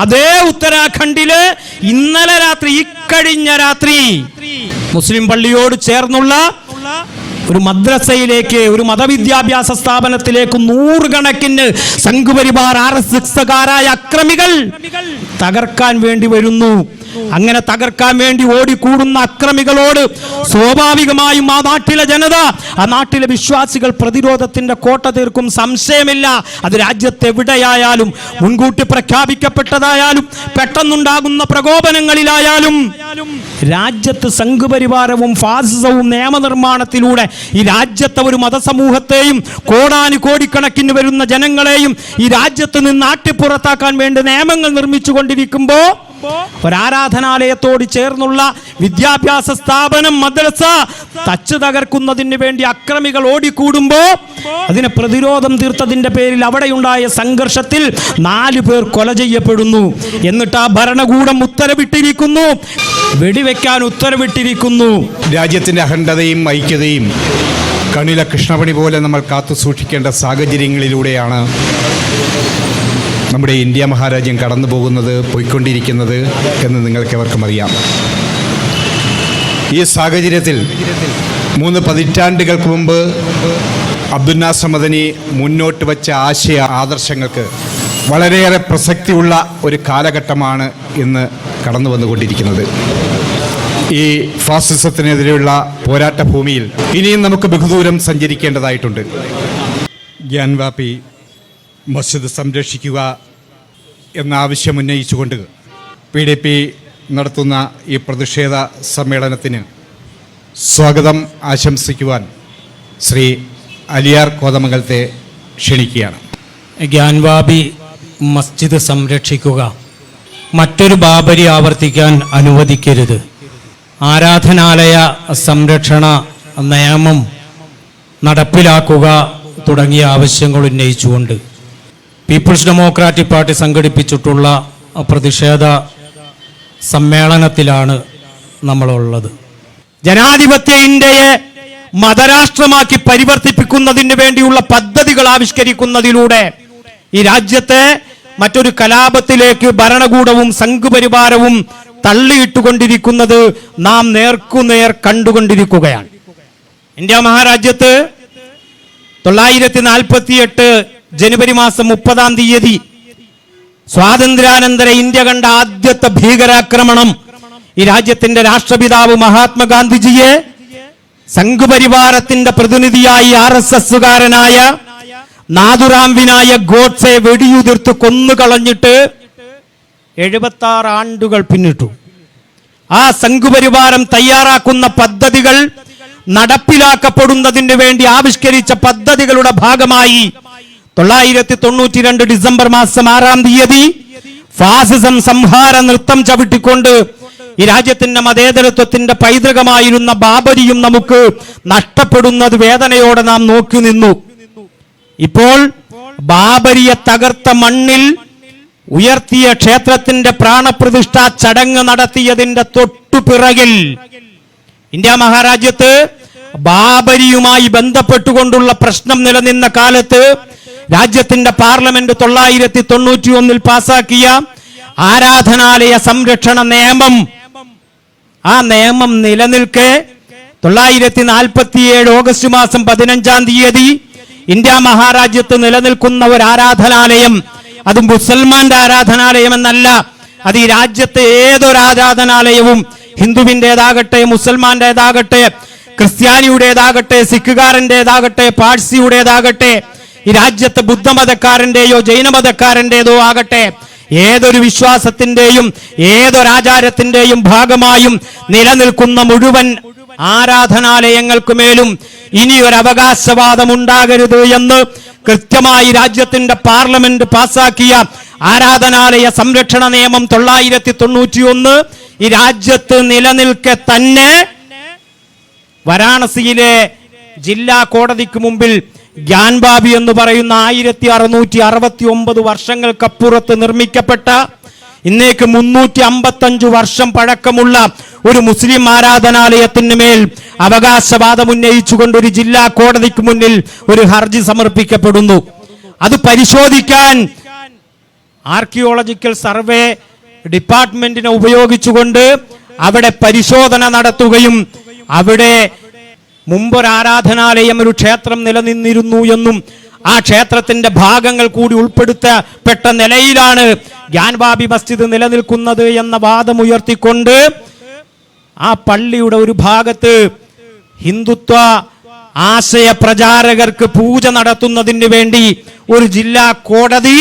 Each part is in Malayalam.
അതേ ഉത്തരാഖണ്ഡിൽ ഇന്നലെ രാത്രി ഇക്കഴിഞ്ഞ രാത്രി മുസ്ലിം പള്ളിയോട് ചേർന്നുള്ള ഒരു മദ്രസയിലേക്ക് ഒരു മതവിദ്യാഭ്യാസ സ്ഥാപനത്തിലേക്ക് നൂറുകണക്കിന് സംഘപരിവാർ ആർ എസ് എക്സുകാരായ അക്രമികൾ തകർക്കാൻ വേണ്ടി വരുന്നു. അങ്ങനെ തകർക്കാൻ വേണ്ടി ഓടിക്കൂടുന്ന അക്രമികളോട് സ്വാഭാവികമായും ആ നാട്ടിലെ ജനത ആ നാട്ടിലെ വിശ്വാസികൾ പ്രതിരോധത്തിന്റെ കോട്ട തീർക്കും സംശയമില്ല. അത് രാജ്യത്തെവിടെയായാലും മുൻകൂട്ടി പ്രഖ്യാപിക്കപ്പെട്ടതായാലും പെട്ടെന്നുണ്ടാകുന്ന പ്രകോപനങ്ങളിലായാലും രാജ്യത്ത് സംഘപരിവാരവും ഫാസിസവും നിയമനിർമ്മാണത്തിലൂടെ ഈ രാജ്യത്തെ ഒരു മതസമൂഹത്തെയും കോടാനു കോടിക്കണക്കിന് വരുന്ന ജനങ്ങളെയും ഈ രാജ്യത്ത് നിന്ന് നാട്ടിപ്പുറത്താക്കാൻ വേണ്ടി നിയമങ്ങൾ നിർമ്മിച്ചു കൊണ്ടിരിക്കുമ്പോ ഒരാരാധനാലയത്തോട് ചേർന്നുള്ള വിദ്യാഭ്യാസ സ്ഥാപനം മദ്രസ തച്ച് തകർക്കുന്നതിന് വേണ്ടി അക്രമികൾ ഓടിക്കൂടുമ്പോ അതിനെ പ്രതിരോധം തീർത്തതിന്റെ പേരിൽ അവിടെയുണ്ടായ സംഘർഷത്തിൽ നാലു പേർ കൊല ചെയ്യപ്പെടുന്നു. എന്നിട്ട് ആ ഭരണകൂടം ഉത്തരവിട്ടിരിക്കുന്നു. വെടിവെക്കാൻ ഉത്തരവിട്ടിരിക്കുന്നു. രാജ്യത്തിന്റെ അഖണ്ഡതയും ഐക്യതയും കണില കൃഷ്ണപണി പോലെ നമ്മൾ കാത്തു സൂക്ഷിക്കേണ്ട സാഹചര്യങ്ങളിലൂടെയാണ് നമ്മുടെ ഇന്ത്യ മഹാരാജ്യം കടന്നു പോകുന്നത് പോയിക്കൊണ്ടിരിക്കുന്നത് എന്ന് നിങ്ങൾക്കെവർക്കും അറിയാം. ഈ സാഹചര്യത്തിൽ മൂന്ന് പതിറ്റാണ്ടുകൾക്ക് മുമ്പ് അബ്ദുൽ നാസർ മദനി മുന്നോട്ട് വച്ച ആശയ ആദർശങ്ങൾക്ക് വളരെയേറെ പ്രസക്തിയുള്ള ഒരു കാലഘട്ടമാണ് ഇന്ന് കടന്നു വന്നുകൊണ്ടിരിക്കുന്നത്. ഈ ഫാസിസത്തിനെതിരെയുള്ള പോരാട്ട ഭൂമിയിൽ ഇനിയും നമുക്ക് ബഹുദൂരം സഞ്ചരിക്കേണ്ടതായിട്ടുണ്ട്. ഗ്യാൻവാപ്പി മസ്ജിദ് സംരക്ഷിക്കുക എന്ന ആവശ്യം ഉന്നയിച്ചുകൊണ്ട് പി ഡി പി നടത്തുന്ന ഈ പ്രതിഷേധ സമ്മേളനത്തിന് സ്വാഗതം ആശംസിക്കുവാൻ ശ്രീ അലിയാർ കോതമംഗലത്തെ ക്ഷണിക്കുകയാണ്. ഗ്യാൻവാബി മസ്ജിദ് സംരക്ഷിക്കുക. മറ്റൊരു ബാബരി ആവർത്തിക്കാൻ അനുവദിക്കരുത്. ആരാധനാലയ സംരക്ഷണ നിയമം നടപ്പിലാക്കുക തുടങ്ങിയ ആവശ്യങ്ങൾ ഉന്നയിച്ചുകൊണ്ട് പീപ്പിൾസ് ഡെമോക്രാറ്റിക് പാർട്ടി സംഘടിപ്പിച്ചിട്ടുള്ള പ്രതിഷേധ സമ്മേളനത്തിലാണ് നമ്മളുള്ളത്. ജനാധിപത്യ ഇന്ത്യയെ മതരാഷ്ട്രമാക്കി പരിവർത്തിപ്പിക്കുന്നതിന് വേണ്ടിയുള്ള പദ്ധതികൾ ആവിഷ്കരിക്കുന്നതിലൂടെ ഈ രാജ്യത്തെ മറ്റൊരു കലാപത്തിലേക്ക് ഭരണകൂടവും സംഘപരിവാരവും തള്ളിയിട്ടുകൊണ്ടിരിക്കുന്നത് നാം നേർക്കുനേർ കണ്ടുകൊണ്ടിരിക്കുകയാണ്. ഇന്ത്യ മഹാരാജ്യത്ത് തൊള്ളായിരത്തി നാൽപ്പത്തിയെട്ട് ജനുവരി മാസം മുപ്പതാം തീയതി സ്വാതന്ത്ര്യാനന്തര ഇന്ത്യ കണ്ട ആദ്യത്തെ ഭീകരാക്രമണം ഈ രാജ്യത്തിന്റെ രാഷ്ട്രപിതാവ് മഹാത്മാഗാന്ധിജിയെ സംഘപരിവാരത്തിന്റെ പ്രതിനിധിയായി ആർ എസ് എസുകാരനായ നാദുറാം വിനായക് ഗോഡ്സെ വെടിയുതിർത്ത് കൊന്നുകളഞ്ഞിട്ട് എഴുപത്തി ആറ് ആണ്ടുകൾ പിന്നിട്ടു. ആ സംഘപരിവാരം തയ്യാറാക്കുന്ന പദ്ധതികൾ നടപ്പിലാക്കപ്പെടുന്നതിന് വേണ്ടി ആവിഷ്കരിച്ച പദ്ധതികളുടെ ഭാഗമായി തൊള്ളായിരത്തി തൊണ്ണൂറ്റി രണ്ട് ഡിസംബർ മാസം ആറാം തീയതി ഫാസിസം സംഹാര നൃത്തം ചവിട്ടിക്കൊണ്ട് ഈ രാജ്യത്തിന്റെ മതേതരത്വത്തിന്റെ പൈതൃകമായിരുന്ന ബാബരിയും നമുക്ക് നഷ്ടപ്പെടുന്നത് വേദനയോടെ നാം നോക്കി നിന്നു. ഇപ്പോൾ ബാബരിയെ തകർത്ത മണ്ണിൽ ഉയർത്തിയ ക്ഷേത്രത്തിന്റെ പ്രാണപ്രതിഷ്ഠ ചടങ്ങ് നടത്തിയതിന്റെ തൊട്ടുപിറകിൽ ഇന്ത്യ മഹാരാജ്യത്ത് ബാബരിയുമായി ബന്ധപ്പെട്ടുകൊണ്ടുള്ള പ്രശ്നം നിലനിന്ന കാലത്ത് രാജ്യത്തിന്റെ പാർലമെന്റ് തൊള്ളായിരത്തി തൊണ്ണൂറ്റി ഒന്നിൽ പാസാക്കിയ ആരാധനാലയ സംരക്ഷണ നിയമം. ആ നിയമം നിലനിൽക്കെ തൊള്ളായിരത്തി നാൽപ്പത്തിയേഴ് ഓഗസ്റ്റ് മാസം പതിനഞ്ചാം തീയതി ഇന്ത്യ മഹാരാജ്യത്ത് നിലനിൽക്കുന്ന ഒരു ആരാധനാലയം അത് മുസൽമാന്റെ ആരാധനാലയം എന്നല്ല അത് ഈ രാജ്യത്തെ ഏതൊരു ആരാധനാലയവും ഹിന്ദുവിന്റെതാകട്ടെ മുസൽമാന്റേതാകട്ടെ ക്രിസ്ത്യാനിയുടേതാകട്ടെ സിഖുകാരന്റെതാകട്ടെ പാഴ്സിയുടേതാകട്ടെ ഈ രാജ്യത്തെ ബുദ്ധമതക്കാരന്റെയോ ജൈനമതക്കാരന്റെതോ ആകട്ടെ ഏതൊരു വിശ്വാസത്തിന്റെയും ഏതൊരാചാരത്തിന്റെയും ഭാഗമായും നിലനിൽക്കുന്ന മുഴുവൻ ആരാധനാലയങ്ങൾക്ക് മേലും ഇനി ഒരു അവകാശവാദം ഉണ്ടാകരുത് എന്ന് കൃത്യമായി രാജ്യത്തിന്റെ പാർലമെന്റ് പാസാക്കിയ ആരാധനാലയ സംരക്ഷണ നിയമം തൊള്ളായിരത്തി തൊണ്ണൂറ്റി ഒന്ന് ഈ രാജ്യത്ത് നിലനിൽക്കെ തന്നെ വാരാണസിയിലെ ജില്ലാ കോടതിക്ക് മുമ്പിൽ ഗ്യാൻബാബി എന്ന് പറയുന്ന ആയിരത്തി അറുന്നൂറ്റി അറുപത്തി ഒമ്പത് വർഷങ്ങൾക്കപ്പുറത്ത് നിർമ്മിക്കപ്പെട്ട ഇന്നേക്ക് മുന്നൂറ്റി അമ്പത്തഞ്ചു വർഷം പഴക്കമുള്ള ഒരു മുസ്ലിം ആരാധനാലയത്തിന് മേൽ അവകാശവാദം ഉന്നയിച്ചുകൊണ്ട് ഒരു ജില്ലാ കോടതിക്ക് മുന്നിൽ ഒരു ഹർജി സമർപ്പിക്കപ്പെടുന്നു. അത് പരിശോധിക്കാൻ ആർക്കിയോളജിക്കൽ സർവേ ഡിപ്പാർട്ട്മെന്റിനെ ഉപയോഗിച്ചുകൊണ്ട് അവിടെ പരിശോധന നടത്തുകയും അവിടെ മുമ്പൊരു ആരാധനാലയം ഒരു ക്ഷേത്രം നിലനിന്നിരുന്നു എന്നും ആ ക്ഷേത്രത്തിന്റെ ഭാഗങ്ങൾ കൂടി ഉൾപ്പെടുത്തപ്പെട്ട നിലയിലാണ് ജ്ഞാൻബാബി മസ്ജിദ് നിലനിൽക്കുന്നത് എന്ന വാദം ഉയർത്തിക്കൊണ്ട് ആ പള്ളിയുടെ ഒരു ഭാഗത്ത് ഹിന്ദുത്വ ആശയ പ്രചാരകർക്ക് പൂജ നടത്തുന്നതിന് വേണ്ടി ഒരു ജില്ലാ കോടതി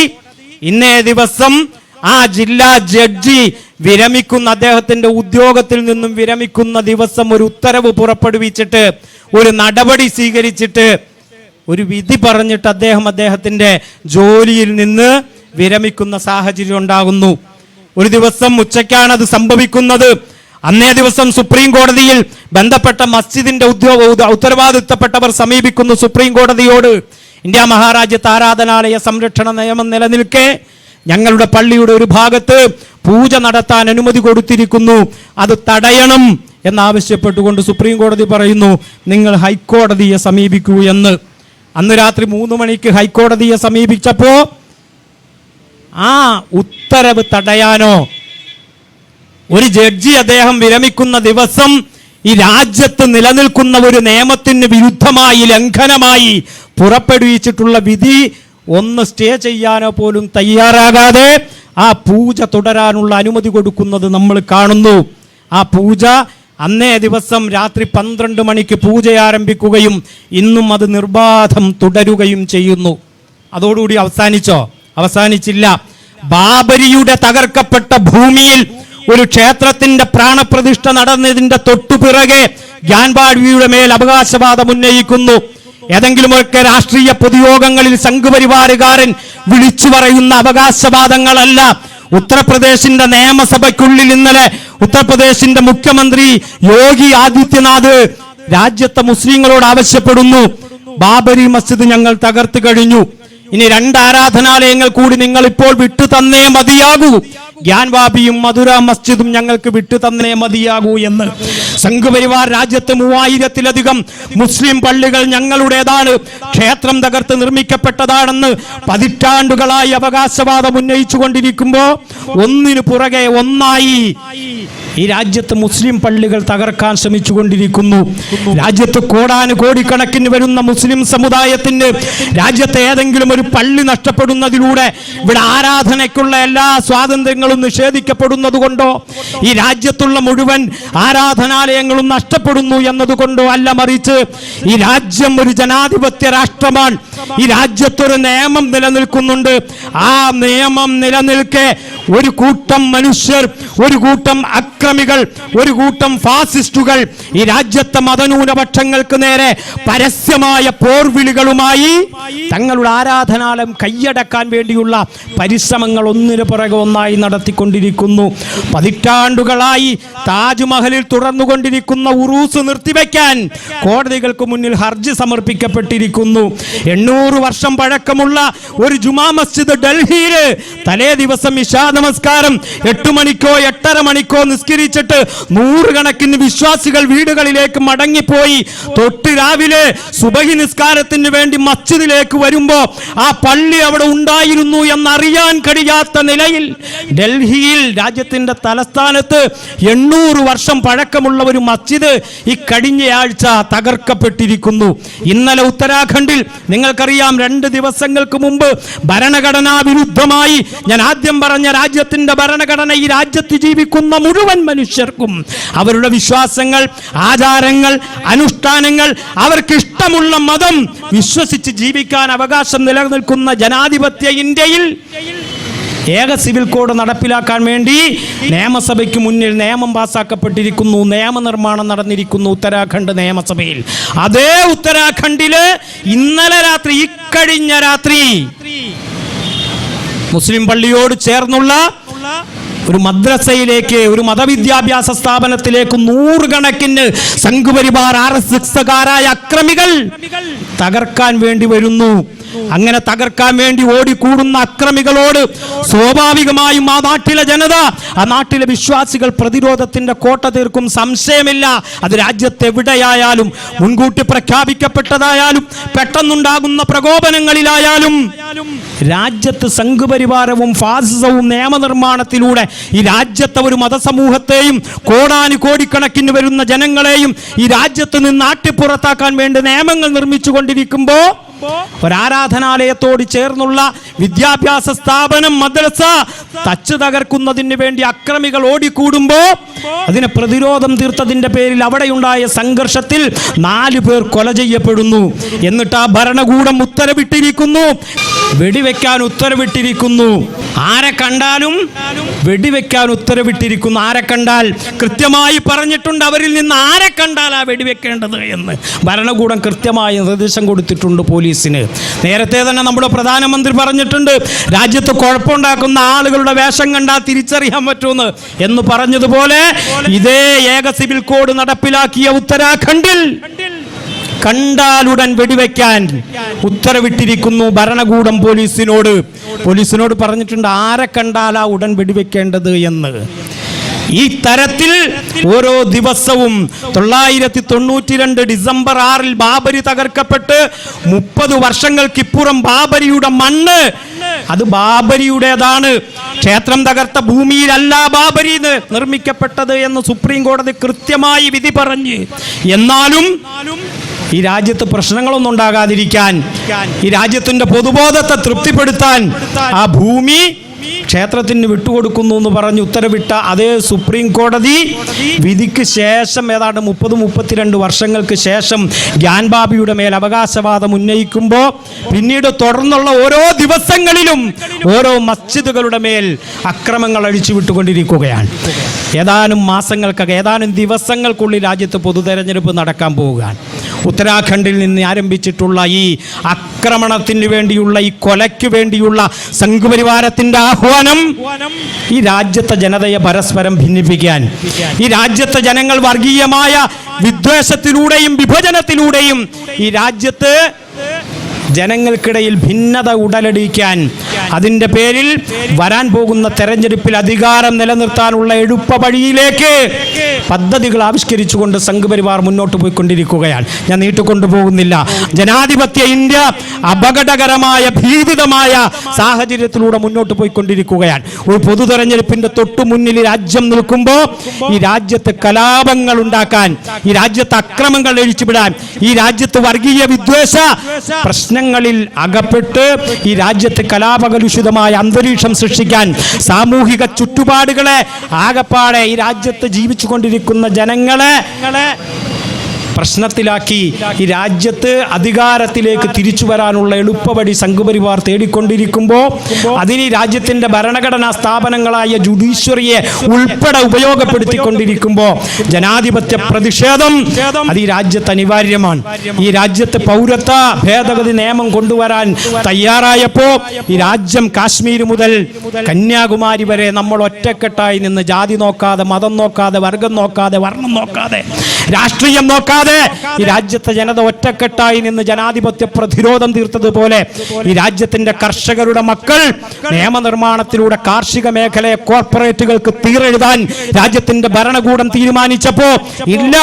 ഇന്നേ ദിവസം ആ ജില്ലാ ജഡ്ജി വിരമിക്കുന്ന അദ്ദേഹത്തിന്റെ ഉദ്യോഗത്തിൽ നിന്നും വിരമിക്കുന്ന ദിവസം ഒരു ഉത്തരവ് പുറപ്പെടുവിച്ചിട്ട് ഒരു നടപടി സ്വീകരിച്ചിട്ട് ഒരു വിധി പറഞ്ഞിട്ട് അദ്ദേഹം അദ്ദേഹത്തിന്റെ ജോലിയിൽ നിന്ന് വിരമിക്കുന്ന സാഹചര്യം ഉണ്ടാകുന്നു. ഒരു ദിവസം ഉച്ചയ്ക്കാണ് അത് സംഭവിക്കുന്നത്. അന്നേ ദിവസം സുപ്രീം കോടതിയിൽ ബന്ധപ്പെട്ട മസ്ജിദിന്റെ ഉദ്യോഗ ഉത്ത- ഉത്തരവാദിത്തപ്പെട്ടവർ സമീപിക്കുന്നു സുപ്രീം കോടതിയോട്. ഇന്ത്യ മഹാരാജ്യത്ത് ആരാധനാലയ സംരക്ഷണ നിയമം നിലനിൽക്കെ ഞങ്ങളുടെ പള്ളിയുടെ ഒരു ഭാഗത്ത് പൂജ നടത്താൻ അനുമതി കൊടുത്തിരിക്കുന്നു. അത് തടയണം. എന്നാവശ്യപ്പെട്ടുകൊണ്ട് സുപ്രീം കോടതി പറയുന്നു നിങ്ങൾ ഹൈക്കോടതിയെ സമീപിക്കൂ എന്ന്. അന്ന് രാത്രി മൂന്ന് മണിക്ക് ഹൈക്കോടതിയെ സമീപിച്ചപ്പോ ആ ഉത്തരവ് തടയാനോ ഒരു ജഡ്ജി അദ്ദേഹം വിരമിക്കുന്ന ദിവസം ഈ രാജ്യത്ത് നിലനിൽക്കുന്ന ഒരു നിയമത്തിന് വിരുദ്ധമായി ലംഘനമായി പുറപ്പെടുവിച്ചിട്ടുള്ള വിധി ഒന്ന് സ്റ്റേ ചെയ്യാനോ പോലും തയ്യാറാകാതെ ആ പൂജ തുടരാനുള്ള അനുമതി കൊടുക്കുന്നത് നമ്മൾ കാണുന്നു. ആ പൂജ അന്നേ ദിവസം രാത്രി പന്ത്രണ്ട് മണിക്ക് പൂജ ആരംഭിക്കുകയും ഇന്നും അത് നിർബാധം തുടരുകയും ചെയ്യുന്നു. അതോടുകൂടി അവസാനിച്ചോ? അവസാനിച്ചില്ല. ബാബരിയുടെ തകർക്കപ്പെട്ട ഭൂമിയിൽ ഒരു ക്ഷേത്രത്തിന്റെ പ്രാണപ്രതിഷ്ഠ നടന്നതിന്റെ തൊട്ടുപിറകെ ഗ്യാൻബാഡിയുടെ മേൽ അവകാശവാദം ഉന്നയിക്കുന്നു. ഏതെങ്കിലുമൊക്കെ രാഷ്ട്രീയ പൊതുയോഗങ്ങളിൽ സംഘപരിവാറുകാരൻ വിളിച്ചു പറയുന്ന അവകാശവാദങ്ങളല്ല. ഉത്തർപ്രദേശിന്റെ നിയമസഭയ്ക്കുള്ളിൽ ഇന്നലെ ഉത്തർപ്രദേശിന്റെ മുഖ്യമന്ത്രി യോഗി ആദിത്യനാഥ് രാജ്യത്തെ മുസ്ലിങ്ങളോട് ആവശ്യപ്പെടുന്നു. ബാബരി മസ്ജിദ് ഞങ്ങൾ തകർത്തു കഴിഞ്ഞു. ഇനി രണ്ട് ആരാധനാലയങ്ങൾ കൂടി നിങ്ങൾ ഇപ്പോൾ വിട്ടു തന്നേ മതിയാകൂ. ഗ്യാൻവാബിയും മധുര മസ്ജിദും ഞങ്ങൾക്ക് വിട്ടു തന്നേ മതിയാകൂ എന്ന്. സംഘപരിവാർ രാജ്യത്ത് മൂവായിരത്തിലധികം മുസ്ലിം പള്ളികൾ ഞങ്ങളുടേതാണ്. ക്ഷേത്രം തകർത്ത് നിർമ്മിക്കപ്പെട്ടതാണെന്ന് പതിറ്റാണ്ടുകളായി അവകാശവാദം ഉന്നയിച്ചു കൊണ്ടിരിക്കുമ്പോ ഒന്നിനു പുറകെ ഒന്നായി ഈ രാജ്യത്ത് മുസ്ലിം പള്ളികൾ തകർക്കാൻ ശ്രമിച്ചുകൊണ്ടിരിക്കുന്നു. രാജ്യത്ത് കോടാന് കോടിക്കണക്കിന് വരുന്ന മുസ്ലിം സമുദായത്തിന് രാജ്യത്തെ ഏതെങ്കിലും ഒരു പള്ളി നഷ്ടപ്പെടുന്നതിലൂടെ ഇവിടെ ആരാധനയ്ക്കുള്ള എല്ലാ സ്വാതന്ത്ര്യങ്ങളും നിഷേധിക്കപ്പെടുന്നത് കൊണ്ടോ ഈ രാജ്യത്തുള്ള മുഴുവൻ ആരാധനാലയങ്ങളും നഷ്ടപ്പെടുന്നു എന്നതുകൊണ്ടോ അല്ല മറിച്ച് ഈ രാജ്യം ഒരു ജനാധിപത്യ രാഷ്ട്രമാണ്. ഈ രാജ്യത്തൊരു നിയമം നിലനിൽക്കുന്നുണ്ട്. ആ നിയമം നിലനിൽക്കെ ഒരു കൂട്ടം മനുഷ്യർ ഒരു കൂട്ടം അക്രമികൾ ഒരു കൂട്ടം ഫാസിസ്റ്റുകൾ ഈ രാജ്യത്തെ മതന്യൂനപക്ഷങ്ങൾക്ക് നേരെ പരസ്യമായ പോർവിളികളുമായി തങ്ങളുടെ ആരാധനാലയം കൈയടക്കാൻ വേണ്ടിയുള്ള പരിശ്രമങ്ങൾ ഒന്നിനു പുറകെ ഒന്നായി നടത്തിക്കൊണ്ടിരിക്കുന്നു. പതിറ്റാണ്ടുകളായി താജ്മഹലിൽ തുറന്നുകൊണ്ടിരിക്കുന്ന ഉറൂസ് നിർത്തിവെക്കാൻ കോടതികൾക്ക് മുന്നിൽ ഹർജി സമർപ്പിക്കപ്പെട്ടിരിക്കുന്നു. എണ്ണൂറ് വർഷം പഴക്കമുള്ള ഒരു ജുമാ മസ്ജിദ് ഡൽഹിയിൽ തലേ ദിവസം ഇഷാ നമസ്കാരം. എട്ട് മണിക്കോ എട്ടര മണിക്കോ നിസ്കരിച്ചിട്ട് നൂറുകണക്കിന് വിശ്വാസികൾ വീടുകളിലേക്ക് മടങ്ങിപ്പോയി. തൊട്ട് രാവിലെ സുബഹി നിസ്കാരത്തിന് വേണ്ടി മസ്ജിദിലേക്ക് വരുമ്പോ ആ പള്ളി അവിടെ ഉണ്ടായിരുന്നു എന്നറിയാൻ കഴിയാത്ത നിലയിൽ ഡൽഹിയിൽ രാജ്യത്തിന്റെ തലസ്ഥാനത്ത് എണ്ണൂറ് വർഷം പഴക്കമുള്ള ഒരു മസ്ജിദ് ഈ കഴിഞ്ഞയാഴ്ച തകർക്കപ്പെട്ടിരിക്കുന്നു. ഇന്നലെ ഉത്തരാഖണ്ഡിൽ നിങ്ങൾക്കറിയാം രണ്ട് ദിവസങ്ങൾക്ക് മുമ്പ് ഭരണഘടനാ വിരുദ്ധമായി ഞാൻ ആദ്യം പറഞ്ഞ രാജ്യത്തിന്റെ ഭരണഘടന ഈ രാജ്യത്ത് ജീവിക്കുന്ന മുഴുവൻ മനുഷ്യർക്കും അവരുടെ വിശ്വാസങ്ങൾ ആചാരങ്ങൾ അനുഷ്ഠാനങ്ങൾ അവർക്ക് ഇഷ്ടമുള്ള മതം വിശ്വസിച്ച് ജീവിക്കാൻ അവകാശം നിലനിൽക്കുന്ന ജനാധിപത്യ ഇന്ത്യയിൽ ഏക സിവിൽ കോഡ് നടപ്പിലാക്കാൻ വേണ്ടി നിയമസഭയ്ക്ക് മുന്നിൽ നിയമം പാസാക്കപ്പെട്ടിരിക്കുന്നു നിയമനിർമ്മാണം നടന്നിരിക്കുന്നു ഉത്തരാഖണ്ഡ് നിയമസഭയിൽ. അതേ ഉത്തരാഖണ്ഡിൽ ഇന്നലെ രാത്രി ഇക്കഴിഞ്ഞ രാത്രി മുസ്ലിം പള്ളിയോട് ചേർന്നുള്ള ഒരു മദ്രസയിലേക്ക് ഒരു മതവിദ്യാഭ്യാസ സ്ഥാപനത്തിലേക്ക് നൂറുകണക്കിന് സംഘപരിവാർ ആർ എസ് എക്സുകാരായ അക്രമികൾ തകർക്കാൻ വേണ്ടി വരുന്നു. അങ്ങനെ തകർക്കാൻ വേണ്ടി ഓടിക്കൂടുന്ന അക്രമികളോട് സ്വാഭാവികമായും ആ നാട്ടിലെ ജനത ആ നാട്ടിലെ വിശ്വാസികൾ പ്രതിരോധത്തിന്റെ കോട്ട തീർക്കും സംശയമില്ല. അത് രാജ്യത്തെവിടെയായാലും മുൻകൂട്ടി പ്രഖ്യാപിക്കപ്പെട്ടതായാലും പെട്ടെന്നുണ്ടാകുന്ന പ്രകോപനങ്ങളിലായാലും രാജ്യത്ത് സംഘപരിവാരവും ഫാസിസവും നിയമനിർമ്മാണത്തിലൂടെ ഈ രാജ്യത്തെ ഒരു മതസമൂഹത്തെയും കോടാനു കോടിക്കണക്കിന് വരുന്ന ജനങ്ങളെയും ഈ രാജ്യത്ത് നിന്ന് നാട്ടിപ്പുറത്താക്കാൻ വേണ്ടി നിയമങ്ങൾ നിർമ്മിച്ചു കൊണ്ടിരിക്കുമ്പോ ഒരാരാധനാലയത്തോട് ചേർന്നുള്ള വിദ്യാഭ്യാസ സ്ഥാപനം മദ്രസ തച്ച് തകർക്കുന്നതിന് വേണ്ടി അക്രമികൾ ഓടിക്കൂടുമ്പോ അതിനെ പ്രതിരോധം തീർത്തതിന്റെ പേരിൽ അവിടെയുണ്ടായ സംഘർഷത്തിൽ നാലു പേർ കൊല ചെയ്യപ്പെടുന്നു. എന്നിട്ട് ആ ഭരണകൂടം ഉത്തരവിട്ടിരിക്കുന്നു. വെടിവെക്കാൻ ഉത്തരവിട്ടിരിക്കുന്നു. ആരെ കണ്ടാലും വെടിവെക്കാൻ ഉത്തരവിട്ടിരിക്കുന്നു. ആരെ കണ്ടാൽ? കൃത്യമായി പറഞ്ഞിട്ടുണ്ട് അവരിൽ നിന്ന് ആരെ കണ്ടാൽ ആ വെടിവെക്കേണ്ടത് എന്ന്. ഭരണകൂടം കൃത്യമായി നിർദ്ദേശം കൊടുത്തിട്ടുണ്ട് പോലീസിന്. നേരത്തെ തന്നെ നമ്മുടെ പ്രധാനമന്ത്രി പറഞ്ഞിട്ടുണ്ട് രാജ്യത്ത് കുഴപ്പമുണ്ടാക്കുന്ന ആളുകളുടെ വേഷം കണ്ടാൽ തിരിച്ചറിയാൻ പറ്റുമെന്ന് എന്ന് പറഞ്ഞതുപോലെ ഇതേ ഏക സിവിൽ കോഡ് നടപ്പിലാക്കിയ ഉത്തരാഖണ്ഡിൽ കണ്ടാലുടൻ വെടിവെക്കാൻ ഉത്തരവിട്ടിരിക്കുന്നു ഭരണകൂടം പോലീസിനോട്. പോലീസിനോട് പറഞ്ഞിട്ടുണ്ട് ആരെ കണ്ടാലാ ഉടൻ വെടിവെക്കേണ്ടത് എന്ന്? ഈ തരത്തിൽ ഓരോ ദിവസവും തൊള്ളായിരത്തി തൊണ്ണൂറ്റി രണ്ട് ഡിസംബർ ആറിൽ ബാബരി തകർക്കപ്പെട്ട് മുപ്പത് വർഷങ്ങൾക്കിപ്പുറം ബാബരിയുടെ മണ്ണ് അത് ബാബരിയുടേതാണ്. ക്ഷേത്രം തകർത്ത ഭൂമിയിലല്ല ബാബരി നിർമ്മിക്കപ്പെട്ടത് എന്ന് സുപ്രീം കോടതി കൃത്യമായി വിധി പറഞ്ഞ്. എന്നാലും ഈ രാജ്യത്ത് പ്രശ്നങ്ങളൊന്നും ഉണ്ടാകാതിരിക്കാൻ ഈ രാജ്യത്തിന്റെ പൊതുബോധത്തെ തൃപ്തിപ്പെടുത്താൻ ആ ഭൂമി ക്ഷേത്രത്തിന് വിട്ടുകൊടുക്കുന്നു എന്ന് പറഞ്ഞ് ഉത്തരവിട്ട അതേ സുപ്രീം കോടതി വിധിക്ക് ശേഷം ഏതാണ്ട് മുപ്പത് മുപ്പത്തിരണ്ട് വർഷങ്ങൾക്ക് ശേഷം ഗ്യാൻബാബിയുടെ മേൽ അവകാശവാദം ഉന്നയിക്കുമ്പോൾ പിന്നീട് തുടർന്നുള്ള ഓരോ ദിവസങ്ങളിലും ഓരോ മസ്ജിദുകളുടെ മേൽ അക്രമങ്ങൾ അഴിച്ചു വിട്ടുകൊണ്ടിരിക്കുകയാണ് ഏതാനും മാസങ്ങൾക്കകം ഏതാനും ദിവസങ്ങൾക്കുള്ളിൽ രാജ്യത്ത് പൊതുതെരഞ്ഞെടുപ്പ് നടക്കാൻ പോവുകയാണ്. ഉത്തരാഖണ്ഡിൽ നിന്ന് ആരംഭിച്ചിട്ടുള്ള ഈ ആക്രമണത്തിന് വേണ്ടിയുള്ള ഈ കൊലയ്ക്ക് വേണ്ടിയുള്ള സംഘപരിവാരത്തിന്റെ ആഹ്വാനം. ഈ രാജ്യത്തെ ജനതയെ പരസ്പരം ഭിന്നിപ്പിക്കാൻ. ഈ രാജ്യത്തെ ജനങ്ങൾ വർഗീയമായ വിദ്വേഷത്തിലൂടെയും വിഭജനത്തിലൂടെയും ഈ രാജ്യത്ത് ജനങ്ങൾക്കിടയിൽ ഭിന്നത ഉടലെടുക്കാൻ അതിന്റെ പേരിൽ വരാൻ പോകുന്ന തെരഞ്ഞെടുപ്പിൽ അധികാരം നിലനിർത്താനുള്ള എളുപ്പ വഴിയിലേക്ക് പദ്ധതികൾ ആവിഷ്കരിച്ചുകൊണ്ട് സംഘപരിവാർ മുന്നോട്ട് പോയിക്കൊണ്ടിരിക്കുകയാണ്. ഞാൻ നീട്ടിക്കൊണ്ടുപോകുന്നില്ല ജനാധിപത്യ ഇന്ത്യ അപകടകരമായ ഭീതിതമായ സാഹചര്യത്തിലൂടെ മുന്നോട്ട് പോയിക്കൊണ്ടിരിക്കുകയാണ്. ഒരു പൊതു തെരഞ്ഞെടുപ്പിന്റെ തൊട്ടു മുന്നിൽ രാജ്യം നിൽക്കുമ്പോൾ ഈ രാജ്യത്ത് കലാപങ്ങൾ ഉണ്ടാക്കാൻ ഈ രാജ്യത്ത് അക്രമങ്ങൾ അഴിച്ചുവിടാൻ ഈ രാജ്യത്ത് വർഗീയ വിദ്വേഷ പ്രശ്നങ്ങളിൽ അകപ്പെട്ട് ഈ രാജ്യത്ത് കലാപകലുഷിതമായ അന്തരീക്ഷം സൃഷ്ടിക്കാൻ സാമൂഹിക ചുറ്റുപാടുകളെ ആകപ്പാടെ ഈ രാജ്യത്ത് ജീവിച്ചു കൊണ്ടിരിക്കുന്ന ജനങ്ങളെ പ്രശ്നത്തിലാക്കി ഈ രാജ്യത്ത് അധികാരത്തിലേക്ക് തിരിച്ചു വരാനുള്ള എളുപ്പവടി സംഘപരിവാർ തേടിക്കൊണ്ടിരിക്കുമ്പോൾ അതിന് രാജ്യത്തിന്റെ ഭരണഘടനാ സ്ഥാപനങ്ങളായ ജുഡീഷ്യറിയെ ഉൾപ്പെടെ ഉപയോഗപ്പെടുത്തിക്കൊണ്ടിരിക്കുമ്പോൾ ജനാധിപത്യ പ്രതിഷേധം അത് ഈ രാജ്യത്ത് അനിവാര്യമാണ്. ഈ രാജ്യത്ത് പൗരത്വ ഭേദഗതി നിയമം കൊണ്ടുവരാൻ തയ്യാറായപ്പോൾ ഈ രാജ്യം കാശ്മീർ മുതൽ കന്യാകുമാരി വരെ നമ്മൾ ഒറ്റക്കെട്ടായി നിന്ന് ജാതി നോക്കാതെ മതം നോക്കാതെ വർഗം നോക്കാതെ വർണം നോക്കാതെ രാഷ്ട്രീയം നോക്കാതെ ഈ രാജ്യത്തെ ജനത ഒറ്റക്കെട്ടായി നിന്ന് ജനാധിപത്യ പ്രതിരോധം തീർത്തതുപോലെ ഈ രാജ്യത്തിന്റെ കർഷകരുടെ മക്കൾ നിയമനിർമ്മാണത്തിലൂടെ കാർഷിക മേഖലയെ കോർപ്പറേറ്റുകൾക്ക് തീരെഴുതാൻ രാജ്യത്തിന്റെ ഭരണകൂടം തീരുമാനിച്ചപ്പോ ഇല്ല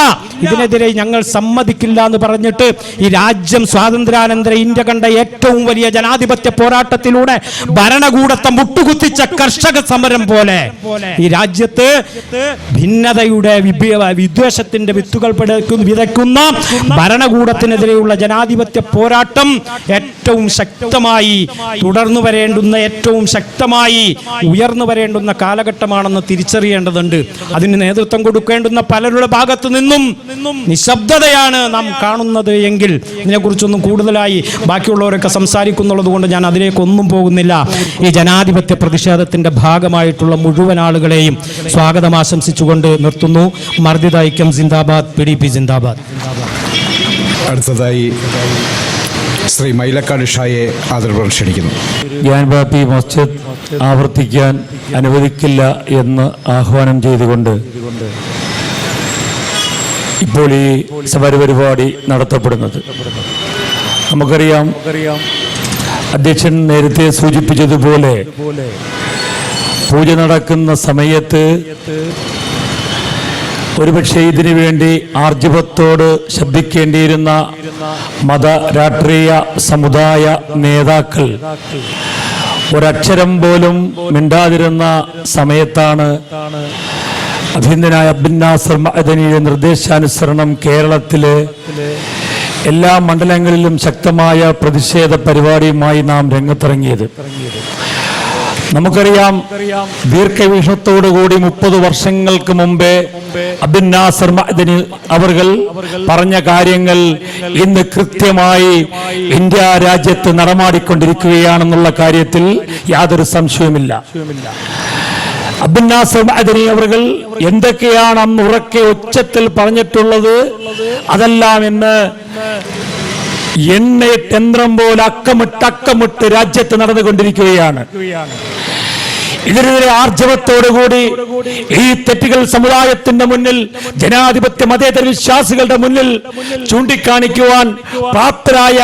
ഇതിനെതിരെ ഞങ്ങൾ സമ്മതിക്കില്ല എന്ന് പറഞ്ഞിട്ട് ഈ രാജ്യം സ്വാതന്ത്ര്യാനന്തര ഇന്ത്യ കണ്ട ഏറ്റവും വലിയ ജനാധിപത്യ പോരാട്ടത്തിലൂടെ ഭരണകൂടത്തെ മുട്ടുകുത്തിച്ച കർഷക സമരം പോലെ ഈ രാജ്യത്ത് ഭിന്നതയുടെ വിദ്വേഷത്തിന്റെ വിത്തുകൾ പിടയ്ക്കുന്ന- വിതയ്ക്കുന്ന ഭരണകൂടത്തിനെതിരെയുള്ള ജനാധിപത്യ പോരാട്ടം ഏറ്റവും ശക്തമായി തുടർന്നു വരേണ്ടുന്ന ഏറ്റവും ശക്തമായി ഉയർന്നു വരേണ്ടുന്ന കാലഘട്ടമാണെന്ന് തിരിച്ചറിയേണ്ടതുണ്ട്. അതിന് നേതൃത്വം കൊടുക്കേണ്ടുന്ന പലരുടെ ഭാഗത്തു നിന്നും നിശബ്ദതയാണ് നാം കാണുന്നത് എങ്കിൽ ഇതിനെക്കുറിച്ചൊന്നും കൂടുതലായി ബാക്കിയുള്ളവരൊക്കെ സംസാരിക്കുന്നുള്ളത് കൊണ്ട് ഞാൻ അതിലേക്കൊന്നും പോകുന്നില്ല. ഈ ജനാധിപത്യ പ്രതിഷേധത്തിന്റെ ഭാഗമായിട്ടുള്ള മുഴുവൻ ആളുകളെയും സ്വാഗതം ആശംസിച്ചുകൊണ്ട് നിർത്തുന്നു. മർദ്ദിത ഐക്യം സിന്ദാബാദ് പി ഡി പി സിന്ദാബാദ്. അടുത്തതായി ശ്രീ മൈലക്കാട് ഷായെ ആദരവ് ക്ഷണിക്കുന്നു. ഗ്യാൻബാപ്പി മസ്ജിദ് ആവർത്തിക്കാൻ അനുവദിക്കില്ല എന്ന് ആഹ്വാനം ചെയ്തുകൊണ്ട് ഇപ്പോൾ ഈ സമരപരിപാടി നടത്തപ്പെടുന്നത്. നമുക്കറിയാം അധ്യക്ഷൻ നേരത്തെ സൂചിപ്പിച്ചതുപോലെ പൂജ നടക്കുന്ന സമയത്ത് ഒരുപക്ഷെ ഇതിനു വേണ്ടി ആർജവത്തോട് ശബ്ദിക്കേണ്ടിയിരുന്ന മത രാഷ്ട്രീയ സമുദായ നേതാക്കൾ ഒരക്ഷരം പോലും മിണ്ടാതിരുന്ന സമയത്താണ് അഭിനന്ദനായ അബിന്നാസർ നാസർ മഅദനിയുടെ നിർദ്ദേശാനുസരണം കേരളത്തിലെ എല്ലാ മണ്ഡലങ്ങളിലും ശക്തമായ പ്രതിഷേധ പരിപാടിയുമായി നാം രംഗത്തിറങ്ങിയത്. നമുക്കറിയാം ദീർഘവീക്ഷണത്തോടുകൂടി മുപ്പത് വർഷങ്ങൾക്ക് മുമ്പേ അബ്ദുൽ അവർകൾ പറഞ്ഞ കാര്യങ്ങൾ ഇന്ന് കൃത്യമായി ഇന്ത്യ രാജ്യത്ത് നടമാടിക്കൊണ്ടിരിക്കുകയാണെന്നുള്ള കാര്യത്തിൽ യാതൊരു സംശയവുമില്ല. അബ്ദുൽ നാസർ മഅദനി അവർകൾ എന്തൊക്കെയാണ് അന്ന് ഉറക്കെ ഉച്ചത്തിൽ പറഞ്ഞിട്ടുള്ളത് അതെല്ലാം ഇന്ന് എണ്ണയിട്ട് യന്ത്രം പോലെ അക്കമിട്ട് അക്കമിട്ട് രാജ്യത്ത് നടന്നുകൊണ്ടിരിക്കുകയാണ്. ഇതിനെതിരെ ആർജവത്തോടുകൂടി ഈ തെറ്റുകൾ സമുദായത്തിന്റെ മുന്നിൽ ജനാധിപത്യ മതേതര വിശ്വാസികളുടെ മുന്നിൽ ചൂണ്ടിക്കാണിക്കുവാൻ പ്രാപ്തരായ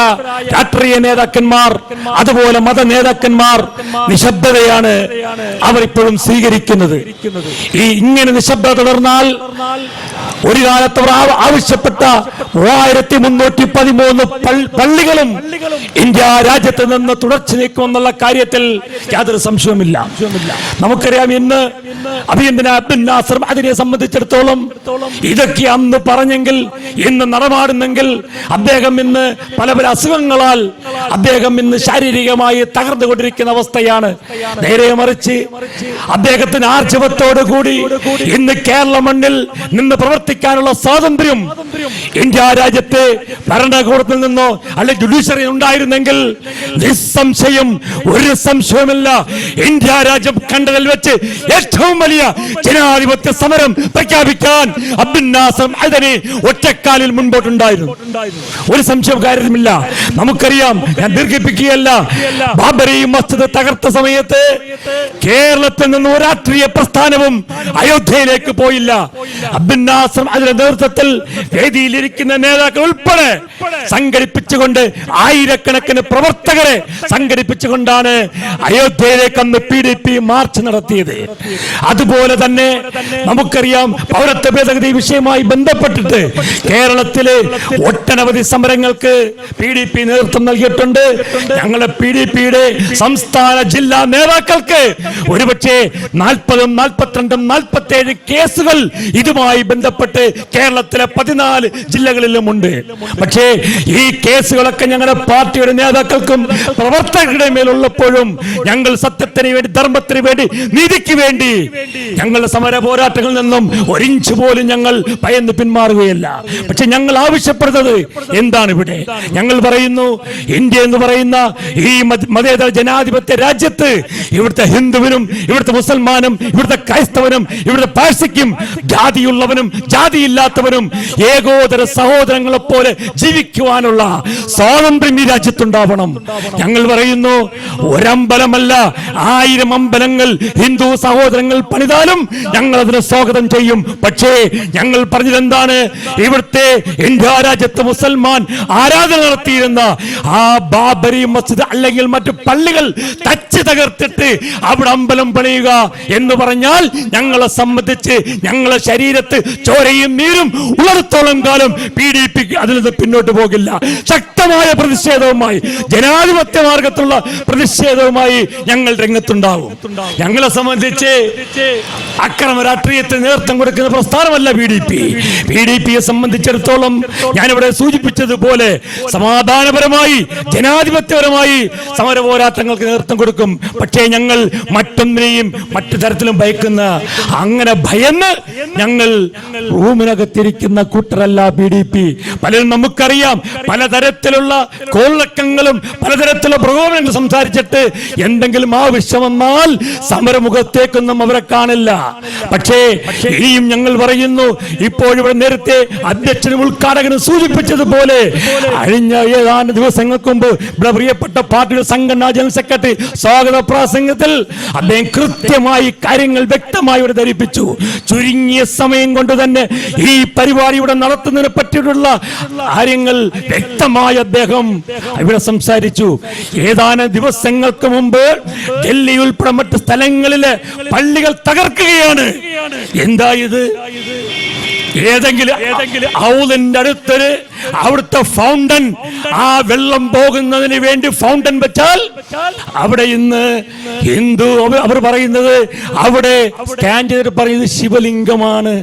രാഷ്ട്രീയ നേതാക്കന്മാർ അതുപോലെ മത നേതാക്കന്മാർ നിശബ്ദതയാണ് അവർ ഇപ്പോഴും സ്വീകരിക്കുന്നത്. ഈ ഇങ്ങനെ നിശബ്ദത തുടർന്നാൽ ഒരു കാലത്ത് ആവശ്യപ്പെട്ട മൂവായിരത്തി മുന്നൂറ്റി പതിമൂന്ന് പള്ളികളും ഇന്ത്യ രാജ്യത്ത് നിന്ന് തുടർച്ച നീക്കുമെന്നുള്ള കാര്യത്തിൽ യാതൊരു സംശയവുമില്ല. നമുക്കറിയാം ഇന്ന് അഭിയന്തന അബ്ദുൽ അതിനെ സംബന്ധിച്ചിടത്തോളം ഇതൊക്കെ അന്ന് പറഞ്ഞെങ്കിൽ ഇന്ന് നടമാടുന്നെങ്കിൽ അദ്ദേഹം ഇന്ന് പല പല അസുഖങ്ങളാൽ അദ്ദേഹം ഇന്ന് ശാരീരികമായി തകർന്നുകൊണ്ടിരിക്കുന്ന അവസ്ഥയാണ്. നേരെ മറിച്ച് അദ്ദേഹത്തിന് ആർജവത്തോടു കൂടി ഇന്ന് കേരള മണ്ണിൽ നിന്ന് പ്രവർത്തിക്കാനുള്ള സ്വാതന്ത്ര്യം ഇന്ത്യ രാജ്യത്തെ ഭരണകൂടത്തിൽ നിന്നോ അല്ലെ ജുഡീഷ്യറി ഉണ്ടായിരുന്നെങ്കിൽ നിസ്സംശയം ഒരു സംശയവുമില്ല. ഇന്ത്യ രാജ്യം കണ്ടതിൽ വെച്ച് ഏറ്റവും വലിയ ജനാധിപത്യ സമരം പ്രഖ്യാപിക്കാൻ അബ്ദുൽ അതിനെ ഒറ്റക്കാലിൽ മുൻപോട്ടുണ്ടായിരുന്നു. ഒരു സംശയം കാര്യമില്ല. നമുക്കറിയാം ഞാൻ ദീർഘിപ്പിക്കുകയല്ല. ബാബരി മസ്ജിദ് തകർത്ത സമയത്ത് കേരളത്തിൽ നിന്ന് ഒരു രാഷ്ട്രീയ പ്രസ്ഥാനവും അയോധ്യയിലേക്ക് പോയില്ല. അബ്ദുൽ അതിന്റെ നേതൃത്വത്തിൽ വേദിയിലിരിക്കുന്ന നേതാക്കൾ ഉൾപ്പെടെ സംഘടിപ്പിച്ചുകൊണ്ട് ആയിരക്കണക്കിന് പ്രവർത്തകരെ സംഘടിപ്പിച്ചുകൊണ്ടാണ് അയോധ്യയിലേക്ക് അന്ന് പി ഡി പി മാർച്ച് നടത്തിയത്. അതുപോലെ തന്നെ നമുക്കറിയാം പൗരത്വ ഭേദഗതി വിഷയമായി ബന്ധപ്പെട്ടിട്ട് കേരളത്തിലെ ഒട്ടനവധി സമരങ്ങൾക്ക് പി ഡി പി നേതൃത്വം നൽകിയിട്ടുണ്ട്. ഞങ്ങളെ പി ഡി പിയുടെ സംസ്ഥാന ജില്ലാ നേതാക്കൾക്ക് ഒരുപക്ഷെ നാൽപ്പതും നാൽപ്പത്തിരണ്ടും നാൽപ്പത്തേഴ് കേസുകൾ ഇതുമായി ബന്ധപ്പെട്ട് കേരളത്തിലെ പതിനാല് ജില്ലകളിലും ഉണ്ട് പക്ഷേ ഈ കേസുകളൊക്കെ ഞങ്ങളുടെ പാർട്ടിയുടെ നേതാക്കൾക്കും പ്രവർത്തകരുടെ മേലുള്ളപ്പോഴും ഞങ്ങൾ സത്യത്തിന് വേണ്ടി ധർമ്മത്തിന് വേണ്ടി നീതിക്ക് വേണ്ടി ഞങ്ങളുടെ സമര പോരാട്ടങ്ങളിൽ നിന്നും ഒരിഞ്ച് പോലും ഞങ്ങൾ ഭയന്ന് പിന്മാറുകയല്ല. പക്ഷെ ഞങ്ങൾ ആവശ്യപ്പെടുന്നത് എന്താണ് ഇവിടെ? ഞങ്ങൾ പറയുന്നു ഇന്ത്യ എന്ന് പറയുന്ന ഈ മതേതര ജനാധിപത്യ രാജ്യത്ത് ഇവിടുത്തെ ഹിന്ദുവിനും ഇവിടുത്തെ മുസൽമാനും ഇവിടുത്തെ ക്രൈസ്തവനും ഇവിടുത്തെ പാഴ്സിക്കും ജാതിയുള്ളവനും ജാതിയില്ലാത്തവനും ഏകോദര സഹോദരങ്ങളെ പോലെ ജീവിക്കുവാനുള്ള സ്വാതന്ത്ര്യം ഈ രാജ്യത്തുണ്ടാവണം. ഞങ്ങൾ പറയുന്നു ഒരമ്പലമല്ല ആയിരം അമ്പലങ്ങൾ ഹിന്ദു സഹോദരങ്ങൾ പണിതാലും ഞങ്ങൾ അതിന് സ്വാഗതം ചെയ്യും. പക്ഷേ ഞങ്ങൾ പറഞ്ഞതെന്താണ്? ഇവിടുത്തെ ഇന്ത്യ രാജ്യത്ത് മുസൽമാൻ ആരാധന നടത്തിയിരുന്ന ആ ബാബരി മസ്ജിദ് അല്ലെങ്കിൽ മറ്റു പള്ളികൾ തച്ച് തകർത്തിട്ട് അവിടെ അമ്പലം പണിയുക എന്ന് പറഞ്ഞാൽ ഞങ്ങളെ സംബന്ധിച്ച് ഞങ്ങളെ ശരീരത്ത് ചോരയും നീരും ഉള്ളടത്തോളം കാലം പി ഡി പി അതിൽ നിന്ന് പിന്നോട്ട് പോകില്ല. ശക്തമായ പ്രതിഷേധവുമായി ജനാധിപത്യ മാർഗത്തിലുള്ള പ്രതിഷേധവുമായി ഞങ്ങൾ രംഗത്തുണ്ടാവും. ഞങ്ങളെ സംബന്ധിച്ച് അക്രമ രാഷ്ട്രീയത്തിന് നേതൃത്വം കൊടുക്കുന്ന പ്രസ്ഥാനമല്ല B D P B D പിയെ സംബന്ധിച്ചിടത്തോളം ഞാനിവിടെ സൂചിപ്പിച്ചതുപോലെ സമാധാനപരമായി ജനാധിപത്യപരമായി സമര പോരാട്ടങ്ങൾക്ക് നേതൃത്വം കൊടുക്കും. പക്ഷേ ഞങ്ങൾ മറ്റൊന്നിനെയും മറ്റു തരത്തിലും ഭയക്കുന്ന അങ്ങനെ ഭയന്ന് ഞങ്ങൾ റൂമിനകത്തിരിക്കുന്ന കൂട്ടരല്ല ബി ഡി പി പലരും നമുക്കറിയാം പലതരത്തിലുള്ള കോളക്കങ്ങളും പലതരത്തിലുള്ള പ്രകോപനങ്ങൾ സംസാരിച്ചിട്ട് എന്തെങ്കിലും ആവശ്യം വന്നാൽ സമരമുഖത്തേക്കൊന്നും അവരെ കാണില്ല. പക്ഷേ ഇനിയും ഞങ്ങൾ പറയുന്നു ഇപ്പോഴിവിടെ നേരത്തെ അധ്യക്ഷനും ഉദ്ഘാടകനും സൂചിപ്പിച്ചതുപോലെ കഴിഞ്ഞ ഏതാനും ദിവസങ്ങൾക്ക് മുമ്പ് ഇവിടെ പ്രിയപ്പെട്ട പാർട്ടിയുടെ സംഘടനാ ജനറൽ സെക്രട്ടറി സ്വാഗത പ്രാസംഗത്തിൽ അദ്ദേഹം കൃത്യമായി കാര്യങ്ങൾ വ്യക്തമായി ഇവിടെ ധരിപ്പിച്ചു. ചുരുങ്ങിയ സമയം കൊണ്ട് തന്നെ ഈ പരിപാടി ഇവിടെ നടത്തുന്നതിനെ പറ്റിയിട്ടുള്ള കാര്യങ്ങൾ വ്യക്തമായ അദ്ദേഹം ഇവിടെ സംസാരിച്ചു. ഏതാനും ദിവസങ്ങൾക്ക് മുമ്പ് ഡൽഹി ഉൾപ്പെടെ മറ്റ് സ്ഥലങ്ങളിലെ പള്ളികൾ തകർക്കുകയാണ്. എന്താ ഇത്? ഏതെങ്കിലും ഏതെങ്കിലും ഔലിന്റെ അടുത്തൊരു അവിടുത്തെ ഫൗണ്ടൻ ആ വെള്ളം പോകുന്നതിന് വേണ്ടി ഫൗണ്ടൻ വെച്ചാൽ അവിടെ ഇന്ന് ഹിന്ദു അവർ പറയുന്നത് അവിടെ സ്കാൻ ചെയ്തിട്ട് പറയുന്നത് ശിവലിംഗമാണ്.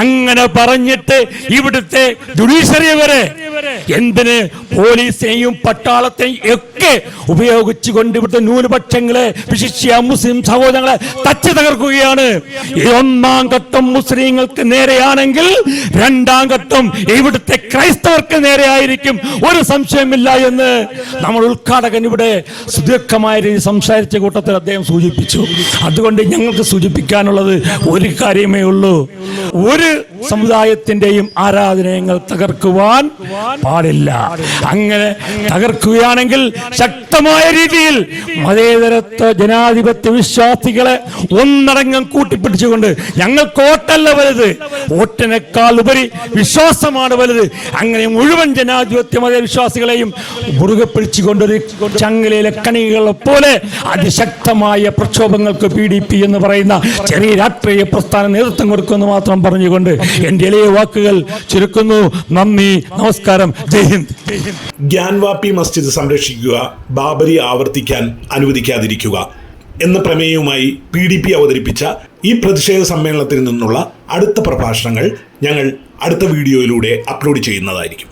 അങ്ങനെ പറഞ്ഞിട്ട് ഇവിടുത്തെ ജുഡീഷ്യറി വരെ എന്തിന് പോലീസിനെയും പട്ടാളത്തെയും ഒക്കെ ഉപയോഗിച്ചുകൊണ്ട് ഇവിടുത്തെ ന്യൂനപക്ഷങ്ങളെ വിശിഷ്യ മുസ്ലിം സഹോദരങ്ങളെ തച്ചു തകർക്കുകയാണ്. ഒന്നാം ഘട്ടം മുസ്ലിങ്ങൾക്ക് നേരെയാണെങ്കിൽ രണ്ടാം ഘട്ടം ഇവിടുത്തെ ക്രൈസ്തവർക്ക് നേരെയായിരിക്കും. ഒരു സംശയമില്ല എന്ന് നമ്മൾ ഉദ്ഘാടകൻ ഇവിടെ സുദീർഘമായ രീതി സംസാരിച്ച കൂട്ടത്തിൽ അദ്ദേഹം സൂചിപ്പിച്ചു. അതുകൊണ്ട് ഞങ്ങൾക്ക് സൂചിപ്പിക്കാനുള്ളത് ഒരു കാര്യമേ ഉള്ളൂ. ഒരു സമുദായത്തിന്റെയും ആരാധനയങ്ങൾ തകർക്കുവാൻ പാടില്ല. അങ്ങനെ തകർക്കുകയാണെങ്കിൽ ശക്തമായ രീതിയിൽ മതേതരത്വ ജനാധിപത്യ വിശ്വാസികളെ ഒന്നടങ്കം കൂട്ടിപ്പിടിച്ചുകൊണ്ട് ഞങ്ങൾ കോട്ടല്ല വലുത്. വോട്ടിനേക്കാൾ ഉപരി വിശ്വാസമാണ് വലുത്. അങ്ങനെ മുഴുവൻ ജനാധിപത്യ മത വിശ്വാസികളെയും മുറുകെ പിടിച്ചുകൊണ്ട് ചങ്ങലയിലെ കണികളെ പോലെ അതിശക്തമായ പ്രക്ഷോഭങ്ങൾക്ക് പി ഡി പി എന്ന് പറയുന്ന ചെറിയ രാഷ്ട്രീയ പ്രസ്ഥാന നേതൃത്വം കൊടുക്കുമെന്ന് മാത്രം പറഞ്ഞുകൊണ്ട് എന്റെ ഇളയ വാക്കുകൾ ചുരുക്കുന്നു. നന്ദി. നമസ്കാരം. ജയ് ഹിന്ദ്. ജയ് ഗ്യാൻവാപ്പി മസ്ജിദ് സംരക്ഷിക്കുക ബാബരി ആവർത്തിക്കാൻ അനുവദിക്കാതിരിക്കുക എന്ന പ്രമേയവുമായി പി ഡി പി അവതരിപ്പിച്ച ഈ പ്രതിഷേധ സമ്മേളനത്തിൽ നിന്നുള്ള അടുത്ത പ്രഭാഷണങ്ങൾ ഞങ്ങൾ അടുത്ത വീഡിയോയിലൂടെ അപ്ലോഡ് ചെയ്യുന്നതായിരിക്കും.